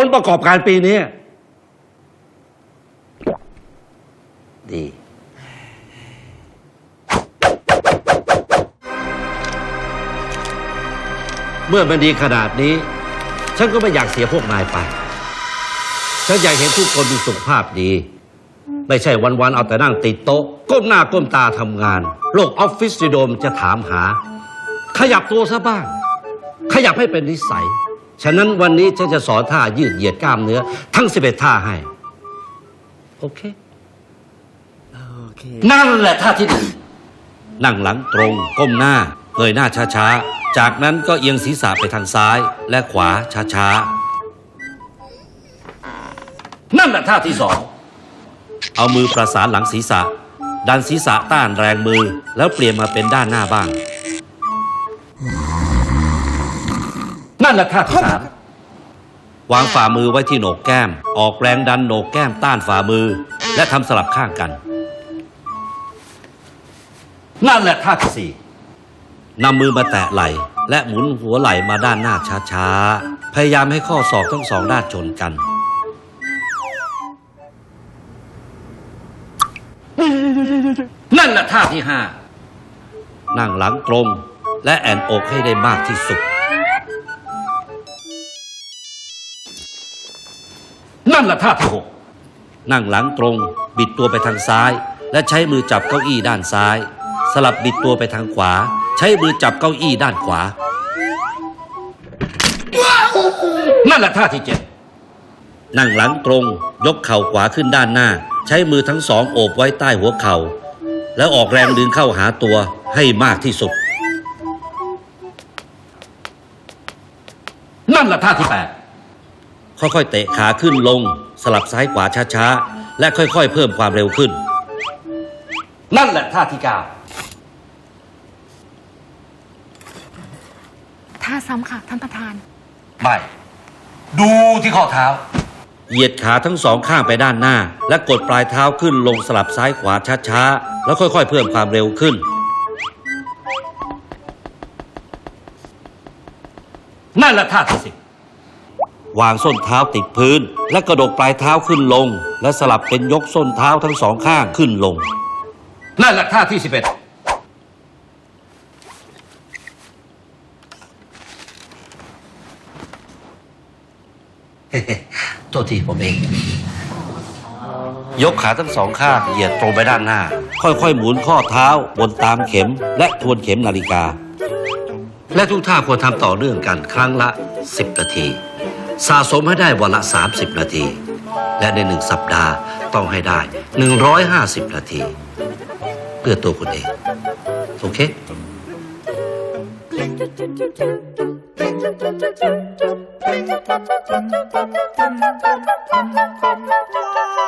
ผลประกอบการปีนี้ ดี เมื่อมันดีขนาดนี้ ฉันก็ไม่อยากเสียพวกนายไป ฉันอยากเห็นทุกคนมีสุขภาพดี ไม่ใช่วัน ๆ เอาแต่นั่งติดโต๊ะ ก้มหน้าก้มตาทำงาน โรคออฟฟิศซิโดมจะถามหา ขยับตัวซะบ้าง ขยับให้เป็นนิสัย ฉะนั้นวันนี้ฉันจะสอนท่ายืดเหยียดกล้ามเนื้อ ทั้ง11ท่าให้ โอเค โอเค นั่นแหละท่าที่หนึ่งนั่งหลังตรง ก้มหน้าเงยหน้าช้าๆ จากนั้นก็เอียงศีรษะไปทางซ้ายและขวาช้าๆ นั่นแหละท่าที่สอง เอามือประสานหลังศีรษะ ดันศีรษะต้านแรงมือแล้วเปลี่ยนมาเป็นด้านหน้าบ้าง นั่นแหละท่าที่สามวางฝ่ามือไว้ที่โหนกแก้ม ออกแรงดันโหนกแก้มต้านฝ่ามือ และทำสลับข้างกัน นั่นแหละท่าที่สี่นำมือมาแตะไหล่และหมุนหัวไหล่มาด้านหน้าช้าๆ พยายามให้ข้อศอกทั้งสองด้านชนกัน นั่นแหละท่าที่ห้านั่งหลังตรง และแอนอกให้ได้มากที่สุด นั่นแหละท่าที่หกนั่งหลังตรง บิดตัวไปทางซ้าย และใช้มือจับเก้าอี้ด้านซ้าย สลับบิดตัวไปทางขวา ใช้มือจับเก้าอี้ด้านขวา นั่นแหละท่าที่เจ็ดนั่งหลังตรง ยกเข่าขวาขึ้นด้านหน้า ใช้มือทั้งสองโอบไว้ใต้หัวเข่าแล้วออกแรงดึงเข้าหาตัวให้มากที่สุด นั่นแหละท่าที่แปด ค่อยๆ เตะขาขึ้นลง สลับซ้ายขวาช้าๆ และค่อยๆ เพิ่มความเร็วขึ้น นั่นแหละท่าที่เก้าท่าซ้ำค่ะท่านประธาน ไม่ ดูที่ข้อเท้า เหยียดขาทั้งสองข้างไปด้านหน้า และกดปลายเท้าขึ้นลงสลับซ้ายขวาช้าๆ แล้วค่อยๆ เพิ่มความเร็วขึ้น นั่นแหละท่าที่สิบ วางส้นเท้าติดพื้น และกระดกปลายเท้าขึ้นลง และสลับเป็นยกส้นเท้าทั้งสองข้างขึ้นลง นั่นแหละท่าที่สิบเอ็ดโทษทีผมเอง ยกขาทั้งสองข้างเหยียดตรงไปด้านหน้า ค่อยๆ หมุนข้อเท้าบนตามเข็ม และทวนเข็มนาฬิกา และทุกท่าควรทำต่อเนื่องกันครั้งละ 10 นาที สะสมให้ได้วันละ 30 นาที และในหนึ่งสัปดาห์ต้องให้ได้ 150 นาที เพื่อตัวคุณเอง โอเค Thank you.